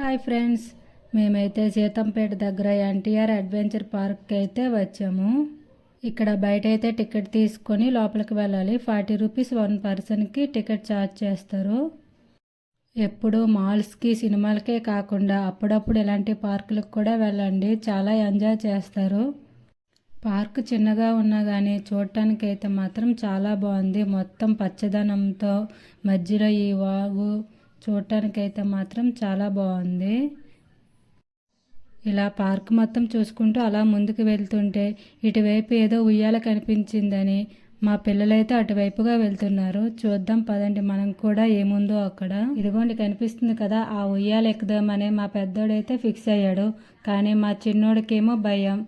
Hi friends మేమైతే సీతంపేట దగ్గర NTR adventure పార్క్కి అయితే వచ్చాము. ఇక్కడ బయట అయితే టికెట్ తీసుకొని లోపలికి వెళ్ళాలి. ఫార్టీ రూపీస్ వన్ పర్సన్కి టికెట్ ఛార్జ్ చేస్తారు. ఎప్పుడు మాల్స్కి సినిమాలకే కాకుండా అప్పుడప్పుడు ఇలాంటి పార్కులకు కూడా వెళ్ళండి. చాలా ఎంజాయ్ చేస్తారు. పార్క్ చిన్నగా ఉన్నా కానీ చూడటానికి అయితే మాత్రం చాలా బాగుంది. మొత్తం పచ్చదనంతో మధ్యలో ఈ వాగు చూడటానికైతే మాత్రం చాలా బాగుంది. ఇలా పార్క్ మొత్తం చూసుకుంటూ అలా ముందుకు వెళ్తుంటే ఇటువైపు ఏదో ఉయ్యాల కనిపించిందని మా పిల్లలైతే అటువైపుగా వెళ్తున్నారు. చూద్దాం పదండి మనం కూడా ఏముందో అక్కడ. ఇదిగోండి కనిపిస్తుంది కదా ఆ ఉయ్యాల ఎక్కుదామని మా పెద్దోడైతే ఫిక్స్ అయ్యాడు. కానీ మా చిన్నోడికేమో భయం.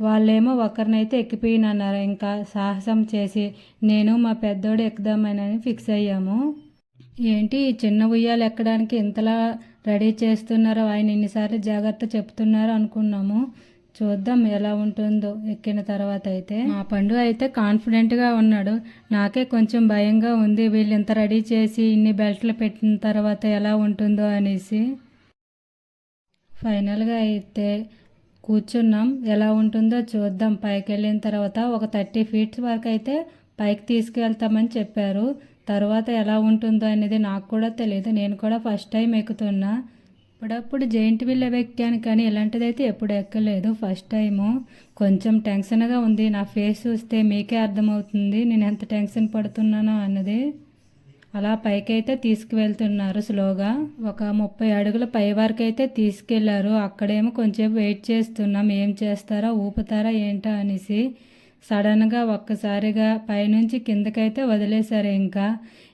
వాళ్ళేమో ఒకరినైతే ఎక్కిపోయినన్నారు ఇంకా సాహసం చేసి నేను మా పెద్దోడు ఎక్కుదామని ఫిక్స్ అయ్యాము. ఏంటి ఈ చిన్న ఉయ్యాలు ఎక్కడానికి ఇంతలా రెడీ చేస్తున్నారో ఆయన ఇన్నిసార్లు జాగ్రత్త చెప్తున్నారు అనుకున్నాము. చూద్దాం ఎలా ఉంటుందో ఎక్కిన తర్వాత అయితే. మా పండు అయితే కాన్ఫిడెంట్గా ఉన్నాడు. నాకే కొంచెం భయంగా ఉంది. వీళ్ళు ఇంత రెడీ చేసి ఇన్ని బెల్ట్లు పెట్టిన తర్వాత ఎలా ఉంటుందో అనేసి. ఫైనల్గా అయితే కూర్చున్నాం. ఎలా ఉంటుందో చూద్దాం. పైకి వెళ్ళిన తర్వాత ఒక థర్టీ ఫీట్స్ వరకు అయితే పైకి తీసుకెళ్తామని చెప్పారు. తర్వాత ఎలా ఉంటుందో అనేది నాకు కూడా తెలియదు. నేను కూడా ఫస్ట్ టైం ఎక్కుతున్నా. అప్పుడప్పుడు జైంట్ వీల్ ఎక్కాను కానీ ఇలాంటిదైతే ఎప్పుడు ఎక్కలేదు. ఫస్ట్ టైము కొంచెం టెన్షన్గా ఉంది. నా ఫేస్ చూస్తే మీకే అర్థమవుతుంది. నేను ఎంత టెన్షన్ పడుతున్నానో అన్నది. అలా పైకైతే తీసుకువెళ్తున్నారు స్లోగా. ఒక ముప్పై అడుగుల పై వరకు అయితే తీసుకెళ్ళారు. అక్కడేమో కొంచెం వెయిట్ చేస్తున్నాం. ఏం చేస్తారా ఊపుతారా ఏంటా అనేసి. సడన్గా ఒక్కసారిగా పైనుంచి కిందకైతే వదిలేశారు ఇంకా.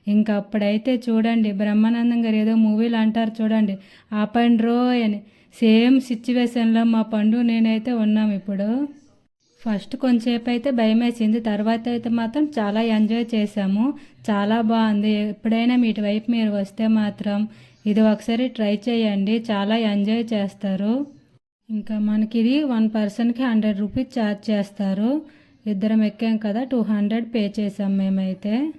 ఇంకా అప్పుడైతే చూడండి బ్రహ్మానందం గారు ఏదో మూవీలు అంటారు చూడండి ఆపండి రో అని. సేమ్ సిచ్యువేషన్లో మా పండు నేనైతే ఉన్నాం ఇప్పుడు. ఫస్ట్ కొంచెంసేపు అయితే భయం వేసింది తర్వాత అయితే మాత్రం చాలా ఎంజాయ్ చేసాము చాలా బాగుంది. ఎప్పుడైనా మీ వైపు మీరు వస్తే మాత్రం ఇది ఒకసారి ట్రై చేయండి చాలా ఎంజాయ్ చేస్తారు. ఇంకా మనకి ఇది వన్ పర్సన్కి హండ్రెడ్ రూపీస్ ఛార్జ్ చేస్తారు. ఇద్దరం ఎక్కాం కదా టూ హండ్రెడ్ పే చేసాం మేమైతే.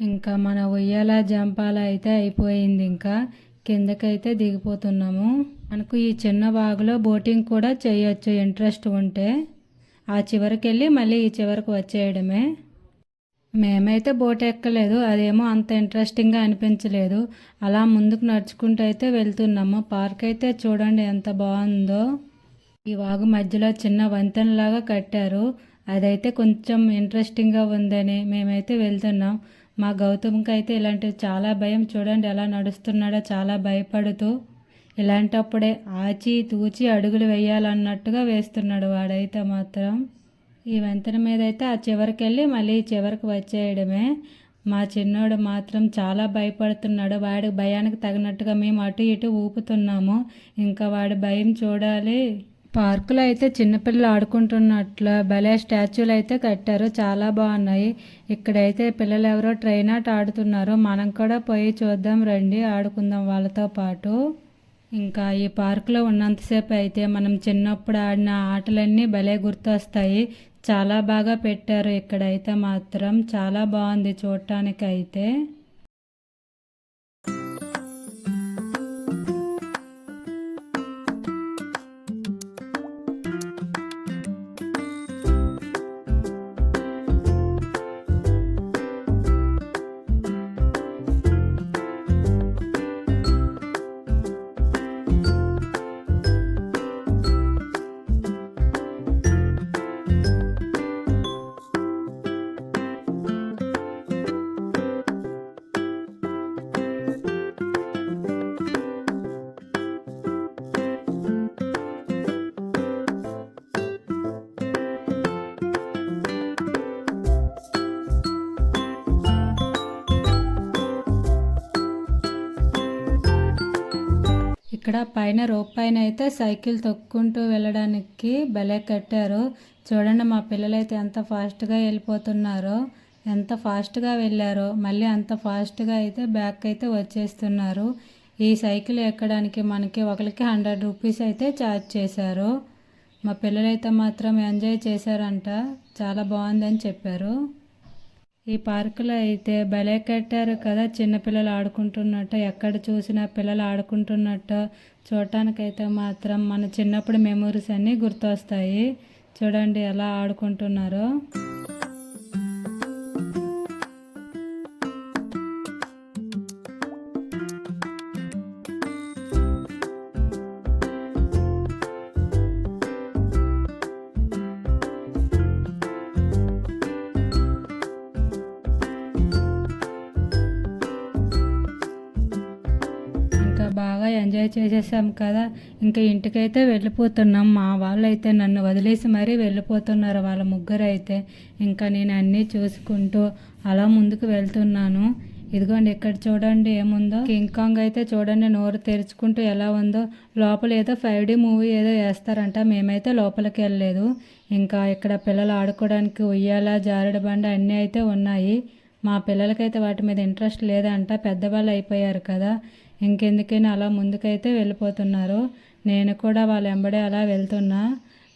ఇంకా మన ఉయ్యాల జంపాల అయితే అయిపోయింది ఇంకా. కిందకైతే దిగిపోతున్నాము. మనకు ఈ చిన్న బాగులో బోటింగ్ కూడా చేయొచ్చు ఇంట్రెస్ట్ ఉంటే. ఆ చివరికి వెళ్ళి మళ్ళీ ఈ చివరికి వచ్చేయడమే. మేమైతే బోట్ ఎక్కలేదు అదేమో అంత ఇంట్రెస్టింగ్గా అనిపించలేదు. అలా ముందుకు నడుచుకుంటూ అయితే వెళ్తున్నాము. పార్క్ అయితే చూడండి ఎంత బాగుందో. ఈ వాగు మధ్యలో చిన్న వంతెనలాగా కట్టారు. అదైతే కొంచెం ఇంట్రెస్టింగ్గా ఉందని మేమైతే వెళ్తున్నాం. మా గౌతమ్కి అయితే ఇలాంటివి చాలా భయం చూడండి ఎలా నడుస్తున్నాడో చాలా భయపడుతూ ఇలాంటప్పుడే ఆచి తూచి అడుగులు వేయాలన్నట్టుగా వేస్తున్నాడు వాడైతే మాత్రం. ఈ వంతెన మీద అయితే ఆ చివరికి వెళ్ళి మళ్ళీ చివరికి వచ్చేయడమే. మా చిన్నోడు మాత్రం చాలా భయపడుతున్నాడు. వాడి భయానికి తగినట్టుగా మేము అటు ఇటు ఊపుతున్నాము. ఇంకా వాడి భయం చూడాలి. పార్కులో అయితే చిన్నపిల్లలు ఆడుకుంటున్నట్లు భలే స్టాచ్యూలు అయితే కట్టారు. చాలా బాగున్నాయి. ఇక్కడైతే పిల్లలు ఎవరో ట్రైన్ ఆట ఆడుతున్నారు మనం కూడా పోయి చూద్దాం రండి ఆడుకుందాం వాళ్ళతో పాటు. ఇంకా ఈ పార్కులో ఉన్నంతసేపు అయితే మనం చిన్నప్పుడు ఆడిన ఆటలన్నీ భలే గుర్తొస్తాయి. చాలా బాగా పెట్టారు. ఇక్కడైతే మాత్రం చాలా బాగుంది చూడటానికి అయితే ఇక్కడ పైన రోప్ పైన అయితే సైకిల్ తొక్కుంటూ వెళ్ళడానికి భలే కట్టారు. చూడండి మా పిల్లలైతే ఎంత ఫాస్ట్గా వెళ్ళిపోతున్నారో ఎంత ఫాస్ట్గా వెళ్ళారో మళ్ళీ అంత ఫాస్ట్గా అయితే బ్యాక్ అయితే వచ్చేస్తున్నారు. ఈ సైకిల్ ఎక్కడానికి మనకి ఒకరికి హండ్రెడ్ రూపీస్ అయితే ఛార్జ్ చేశారు. మా పిల్లలైతే మాత్రం ఎంజాయ్ చేశారంట. చాలా బాగుందని చెప్పారు. ఈ పార్కులో అయితే భలే కట్టారు కదా చిన్నపిల్లలు ఆడుకుంటున్నట్టు ఎక్కడ చూసినా పిల్లలు ఆడుకుంటున్నట్టు. చూడటానికైతే మాత్రం మన చిన్నప్పుడు మెమొరీస్ అన్నీ గుర్తొస్తాయి. చూడండి ఎలా ఆడుకుంటున్నారో. ఎంజాయ్ చేసేసాం కదా. ఇంకా ఇంటికైతే వెళ్ళిపోతున్నాం. మా వాళ్ళైతే నన్ను వదిలేసి మరీ వెళ్ళిపోతున్నారు వాళ్ళ ముగ్గురు అయితే ఇంకా నేను అన్నీ చూసుకుంటూ అలా ముందుకు వెళ్తున్నాను. ఇదిగోండి ఇక్కడ చూడండి ఏముందో. కింగ్ కాంగ్ అయితే చూడండి నోరు తెరుచుకుంటూ ఎలా ఉందో. లోపల ఏదో ఫైవ్ డీ మూవీ ఏదో వేస్తారంట. మేమైతే లోపలికి వెళ్ళలేదు. ఇంకా ఇక్కడ పిల్లలు ఆడుకోవడానికి ఉయ్యాల జారుడు బండ అన్నీ అయితే ఉన్నాయి. మా పిల్లలకైతే వాటి మీద ఇంట్రెస్ట్ లేదంట పెద్దవాళ్ళు అయిపోయారు కదా. ఇంకెందుకైనా అలా ముందుకైతే వెళ్ళిపోతున్నారు. నేను కూడా వాళ్ళ వెంబడే అలా వెళ్తున్నా.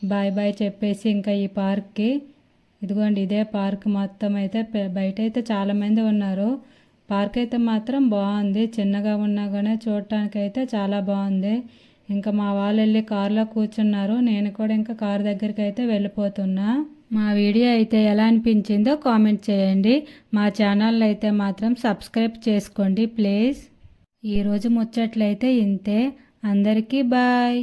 బాయ్ బాయ్ చెప్పేసి ఇంకా ఈ పార్క్కి. ఇదిగోండి ఇదే పార్క్ మొత్తం అయితే బయట అయితే చాలామంది ఉన్నారు. పార్క్ అయితే మాత్రం బాగుంది. చిన్నగా ఉన్నా కానీ చూడటానికి అయితే చాలా బాగుంది. ఇంకా మా వాళ్ళు వెళ్ళి కారులో కూర్చున్నారు. నేను కూడా ఇంకా కారు దగ్గరికి అయితే వెళ్ళిపోతున్నా. మా వీడియో అయితే ఎలా అనిపించిందో కామెంట్ చేయండి. మా ఛానల్ అయితే మాత్రం సబ్స్క్రైబ్ చేసుకోండి ప్లీజ్. ఈరోజు ముచ్చట్లయితే ఇంతే. అందరికీ బాయ్.